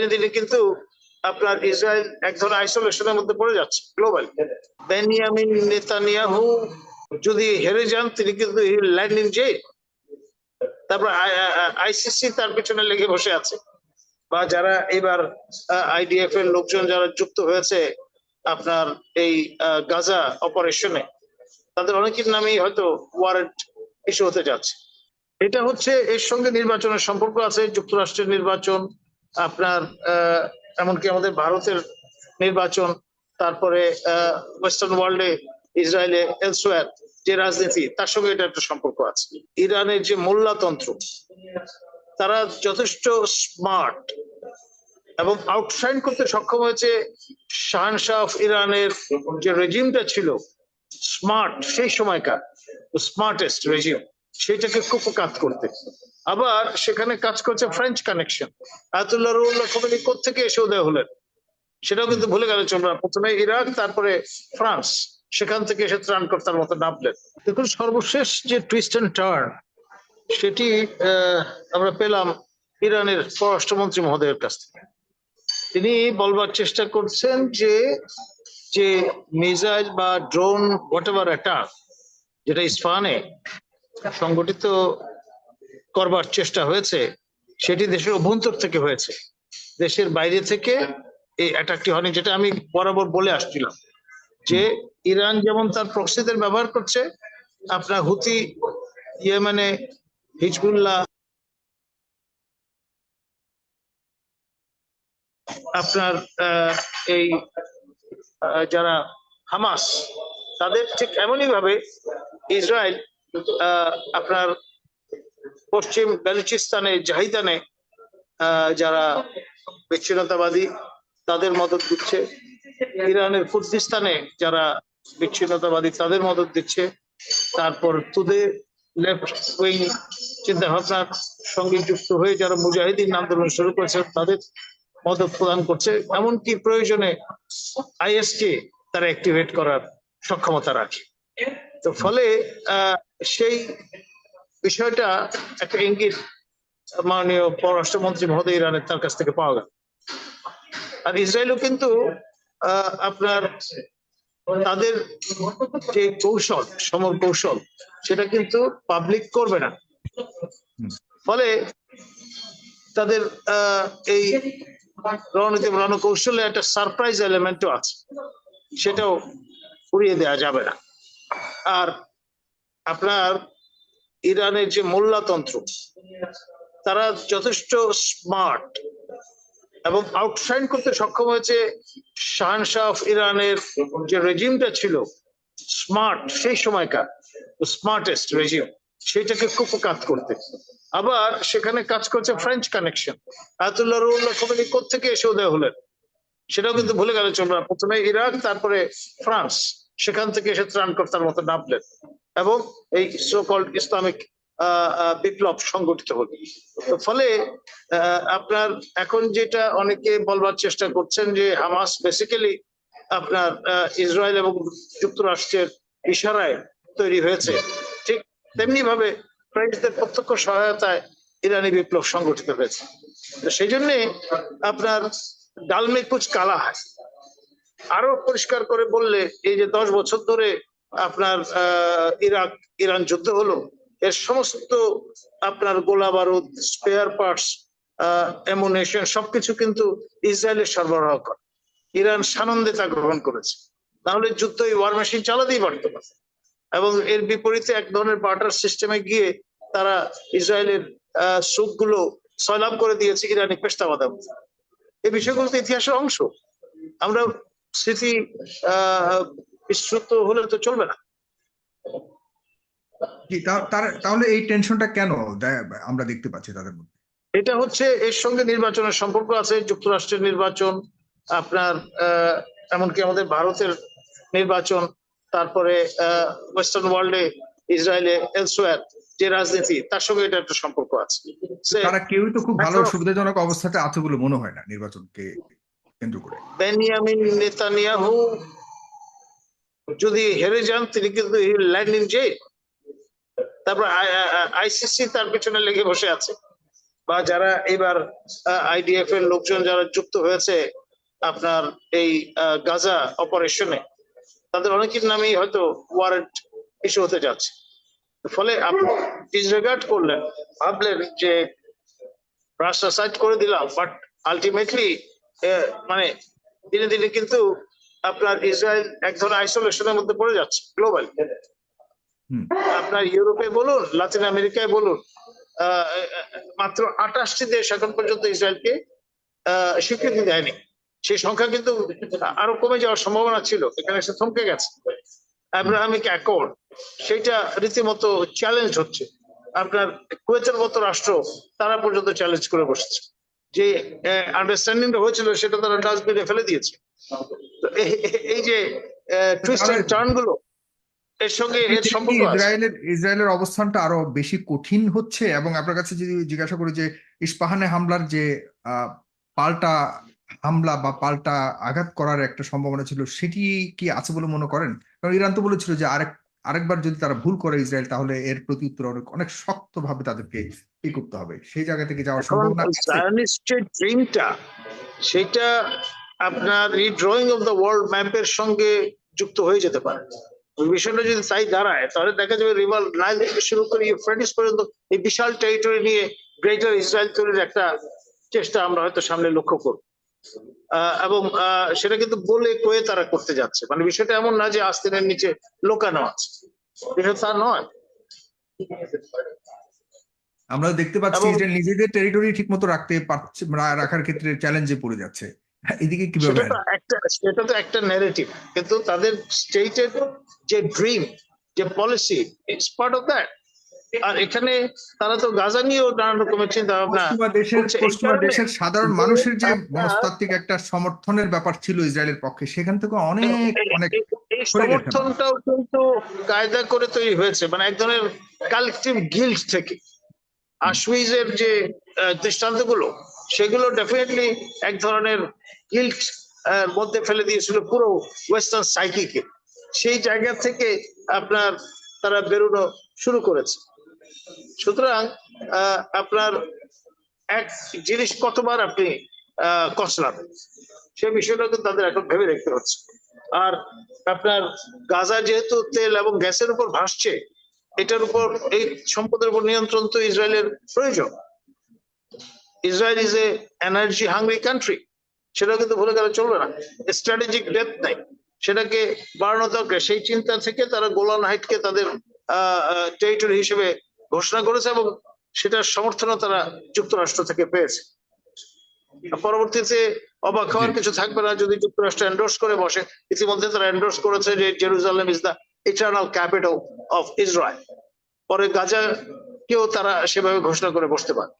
দিনে দিনে কিন্তু আপনার ইসরায়েল এক ধরনের আইসোলেশনের মধ্যে পড়ে যাচ্ছে গ্লোবাল বেনিয়ামিন নেতানিয়াহু যদি হেরে যান, তিনি কিন্তু ল্যান্ড ইন জেল তারপর আইসিসি তার পিছনে লেগে বসে আছে। বা যারা এবার আইডিএফ এর লোকজন যারা যুক্ত হয়েছে আপনার এই গাজা অপারেশনে তাদের অনেকের নামেই হয়তো ওয়ারেন্ট ইস্যু হতে যাচ্ছে। এটা হচ্ছে এর সঙ্গে নির্বাচনের সম্পর্ক আছে, যুক্তরাষ্ট্রের নির্বাচন আপনার এমনকি আমাদের ভারতের নির্বাচন, তারপরে ওয়েস্টার্ন ওয়ার্ল্ডে ইসরায়েলে এলসোয়ার যে রাজনীতি, তার সঙ্গে এটা একটা সম্পর্ক আছে। ইরানের যে মোল্লাতন্ত্র, তারা যথেষ্ট স্মার্ট এবং আউটশাইন করতে সক্ষম হয়েছে শাহনশাহ অফ ইরানের যে রেজিমটা ছিল স্মার্ট সেই সময়কার স্মার্টেস্ট রেজিম সেটাকে কুপকাত করতে। আবার সেখানে কাজ করছে French connection Ayatollah Ruhollah Khomeini কোথেকে এসে উদয় হলেন? সেটাও কিন্তু ভুলে গেলে চলবে না। প্রথমে ইরাক, তারপরে ফ্রান্স। সেখান থেকে এসে ত্রাণকর্তার মতো নামলেন। দেখুন, সর্বশেষ যে টুইস্ট অ্যান্ড টার্ন সেটি আমরা পেলাম ইরানের পররাষ্ট্রমন্ত্রী মহোদয়ের কাছ থেকে। তিনি বলবার চেষ্টা করছেন যে যে মিসাইল বা ড্রোন হোয়াট এভার অ্যাটাক যেটা ইস্পাহানে সংগঠিত করবার চেষ্টা হয়েছে সেটি দেশের অভ্যন্তর থেকে হয়েছে। দেশের বাইরে থেকে এই অ্যাটাকটি হয়নি যেটা আমি বরাবর বলে আসছিলাম। যে ইরান যেমন তার প্রক্সিদের ব্যবহার করছে আপনার হুতি ইয়েমেনে হিজবুল্লাহ আপনার আহ, এই যারা হামাস তাদের ঠিক এমনই ভাবে ইসরায়েল আহ, আপনার পশ্চিম বেলুচিস্তানে, জাহিদানে যারা বিচ্ছিন্নতাবাদী, তাদের মদত দিচ্ছে। ইরানের কুর্দিস্তানে যারা বিচ্ছিন্নতাবাদী, তাদের মদত দিচ্ছে। তারপর তুদে লেফট উইং চিন্তা ভাবনার সঙ্গে যুক্ত হয়ে যারা মুজাহিদিন আন্দোলন শুরু করেছে তাদের মদত প্রদান করছে। এমনকি প্রয়োজনে আইএস কে তারা অ্যাক্টিভেট করার সক্ষমতা রাখে। তো ফলে সেই বিষয়টা একটা ইঙ্গিত মাননীয় পররাষ্ট্রমন্ত্রী মহোদয় ইরানের তার কাছ থেকে পাওয়া গেল। আর ইসরায়েলও কিন্তু আপনার তাদের যে কৌশল, সমর কৌশল, সেটা কিন্তু পাবলিক করবে না। ফলে তাদের এই রণনীতি রণকৌশলে একটা সারপ্রাইজ এলিমেন্টও আছে। সেটাও উড়িয়ে দেওয়া যাবে না। আর আপনার ইরানের যে মোল্লাতন্ত্র, তারা যথেষ্ট স্মার্ট এবং আউটশাইন করতে সক্ষম হয়েছে শাহনশাহ অফ ইরানের যে রেজিমটা ছিল, স্মার্ট সেই সময়কার, স্মার্টেস্ট রেজিম, সেটাকে খুব কাজ করতে। আবার সেখানে কাজ করছে French connection Ayatollah Ruhollah Khomeini কোথেকে এসে উদয় হলেন? সেটাও কিন্তু ভুলে গেলে চলবে না। প্রথমে ইরাক, তারপরে ফ্রান্স। সেখান থেকে এসে ত্রাণকর্তার মতো নামলেন। এবং এই সোকল্ড ইসলামিক বিপ্লব সংগঠিত তো ফলে আপনার এখন যেটা অনেকে বলবার চেষ্টা করছেন যে হামাস বেসিক্যালি আপনার ইসরায়েল এবং যুক্তরাষ্ট্রের ইশারায় তৈরি হয়েছে। ঠিক তেমনি ভাবে ফ্রেঞ্চদের প্রত্যক্ষ সহায়তায় ইরানি বিপ্লব সংগঠিত হয়েছে। সেই জন্যে আপনার ডালমে কুচ কালা হয় আরও পরিষ্কার করে বললে, এই যে দশ বছর ধরে আপনার ইরাক, ইরান যুদ্ধ হলো, এর সমস্ত আপনার গোলা বারুদ স্পেয়ার পার্টস এমুনেশন সবকিছু কিন্তু ইসরায়েলের সরবরাহ করে। ইরান সানন্দে তা গ্রহণ করেছে। তাহলে যুদ্ধ এই ওয়ার মেশিন চালাতেই পারতো না। এবং এর বিপরীতে এক ধরনের বার্টার সিস্টেমে গিয়ে তারা ইসরায়েলের সুখগুলো সয়লাভ করে দিয়েছে ইরানি পেশতাবাদ এই বিষয়গুলো তো ইতিহাসের অংশ। আমরা স্মৃতি আহ বিশ্রুত হলে তো চলবে না। তাহলে এই টেনশনটা কেন আমরা দেখতে পাচ্ছি তাদের মধ্যে? এটা হচ্ছে এর সঙ্গে নির্বাচনের সম্পর্ক আছে যুক্তরাষ্ট্রের নির্বাচন আপনার আহ, এমনকি আমাদের ভারতের নির্বাচন তারপরে ওয়েস্টার্ন ওয়ার্ল্ডে ইসরায়েলে এলসোয়ার যে রাজনীতি তার সঙ্গে এটা একটা সম্পর্ক আছে। তারা কেউই তো খুব ভালো সুবিধাজনক অবস্থাতে আছে বলে মনে হয় না নির্বাচনকে কেন্দ্র করে। বেনিয়ামিন নেতানিয়াহু যদি হেরে যান, তিনি কিন্তু ল্যান্ড ইন তারপর আইসিসি তার পিছনে লেগে বসে আছে। বা যারা এবার আইডিএফ এর লোকজন যারা যুক্ত হয়েছে আপনার এই গাজা অপারেশনে তাদের অনেকের নামেই হয়তো ওয়ারেন্ট ইস্যু হতে যাচ্ছে। ফলে আপনি ডিসরেগার্ড করলেন, ভাবলেন যে রাস্তা সাইড করে দিলাম বাট আলটিমেটলি মানে দিনে দিনে কিন্তু আপনার ইসরায়েল এক ধরনের আইসোলেশনের মধ্যে পড়ে যাচ্ছে গ্লোবাল আপনার ইউরোপে বলুন লাতিন আমেরিকায় বলুন মাত্র আঠাশটি দেশ এখন পর্যন্ত ইসরায়েলকে স্বীকৃতি দেয়নি। সেই সংখ্যা কিন্তু আরও কমে যাওয়ার সম্ভাবনা ছিল এখানে এসে থমকে গেছে। আব্রাহামিক অ্যাকর্ড সেটা রীতিমতো চ্যালেঞ্জ হচ্ছে। আপনার কুয়েতের মতো রাষ্ট্র তারা পর্যন্ত চ্যালেঞ্জ করে বসেছে। যে আন্ডারস্ট্যান্ডিংটা হয়েছিল সেটা তারা ডাস্টবিনে ফেলে দিয়েছে। এই- এই- এই যে টুইস্ট তাহলে- টার্নগুলো এর সঙ্গে এর সম্পর্ক ইসরায়েলের ইসরায়েলের অবস্থানটা আরও বেশি কঠিন হচ্ছে? এবং আপনার কাছে যদি জিজ্ঞাসা করি যে ইস্পাহানে হামলার যে পাল্টা হামলা বা পাল্টা আঘাত করার একটা সম্ভাবনা ছিল সেটি কি আছে বলে মনে করেন? কারণ ইরান তো বলেছিল যে আরেক আরেকবার যদি তারা ভুল করে ইসরায়েল তাহলে এর প্রতি উত্তর অনেক শক্তভাবে তাদেরকে ই করতে হবে। সেই জায়গা থেকে যাওয়ার সম্ভাবনা ড্রিমটা সেটা আপনার রিড্রয়িং অফ দ্য ওয়ার্ল্ড ম্যাপের সঙ্গে যুক্ত হয়ে যেতে পারে। বিষয়টা যদি তাই দাঁড়ায় তাহলে দেখা যাবে রিভার নাইল থেকে শুরু করে ইউফ্রেটিস পর্যন্ত এই বিশাল টেরিটরি নিয়ে গ্রেটার ইসরায়েল তৈরির একটা চেষ্টা আমরা হয়তো সামনে লক্ষ্য করব। এবং সেটা কিন্তু বলে কয়ে তারা করতে যাচ্ছে। মানে বিষয়টা এমন না যে আস্তিনের নিচে লোকানো আছে। বিষয় তা নয়। আমরা দেখতে পাচ্ছি ইসরায়েল নিজেদের টেরিটরি ঠিকমতো রাখতে পারছে রাখার ক্ষেত্রে চ্যালেঞ্জে পড়ে যাচ্ছে। এদিকে কীভাবে একটা সেটা তো একটা ন্যারেটিভ কিন্তু তাদের স্টেটের যে ড্রিম যে policy it's part of that আর এখানে তারা তো গাজা নিয়েও নানান রকমের চিন্তা ভাবনা দেশের পশ্চিমা দেশের সাধারণ মানুষের যে মনস্তাত্ত্বিক একটা সমর্থনের ব্যাপার ছিল ইসরায়েলের পক্ষে সেখান থেকে অনেক অনেক সমর্থনটাও কিন্তু কায়দা করে তৈরি হয়েছে মানে এক ধরনের কালেকটিভ গিল্ড থেকে। আশউইজের যে দৃষ্টান্তগুলো সেগুলো ডেফিনেটলি এক ধরনের গিল্ট মধ্যে ফেলে দিয়েছিল পুরো ওয়েস্টার্ন সাইকিকে সেই জায়গা থেকে আপনার তারা বেরোনো শুরু করেছে। সুতরাং আপনার এক জিনিস কতবার আপনি কচলাবেন সে বিষয়টা কিন্তু তাদের এখন ভেবে দেখতে হচ্ছে। আর আপনার গাজা যেহেতু তেল এবং গ্যাসের উপর ভাসছে, এটার উপর, এই সম্পদের উপর নিয়ন্ত্রণ তো ইসরায়েলের প্রয়োজন। Israel is a energy hungry country সেটা কিন্তু ভুলে গেলে চলবে না। স্ট্র্যাটেজিক ডেপথ নাই। সেটাকে বাড়ানো দরকার। সেই চিন্তা থেকে তারা গোলান হাইটকে তাদের টেরিটরি হিসেবে ঘোষণা করেছে এবং সেটার সমর্থনও তারা যুক্তরাষ্ট্র থেকে পেয়েছে। পরবর্তীতে অবাক হওয়ার কিছু থাকবে না। যদি যুক্তরাষ্ট্র এন্ডোর্স করে বসে, ইতিমধ্যে তারা এন্ডোর্স করেছে যে Jerusalem is the eternal capital of Israel পরে গাজা কেও তারা সেভাবে ঘোষণা করে বসতে পারে।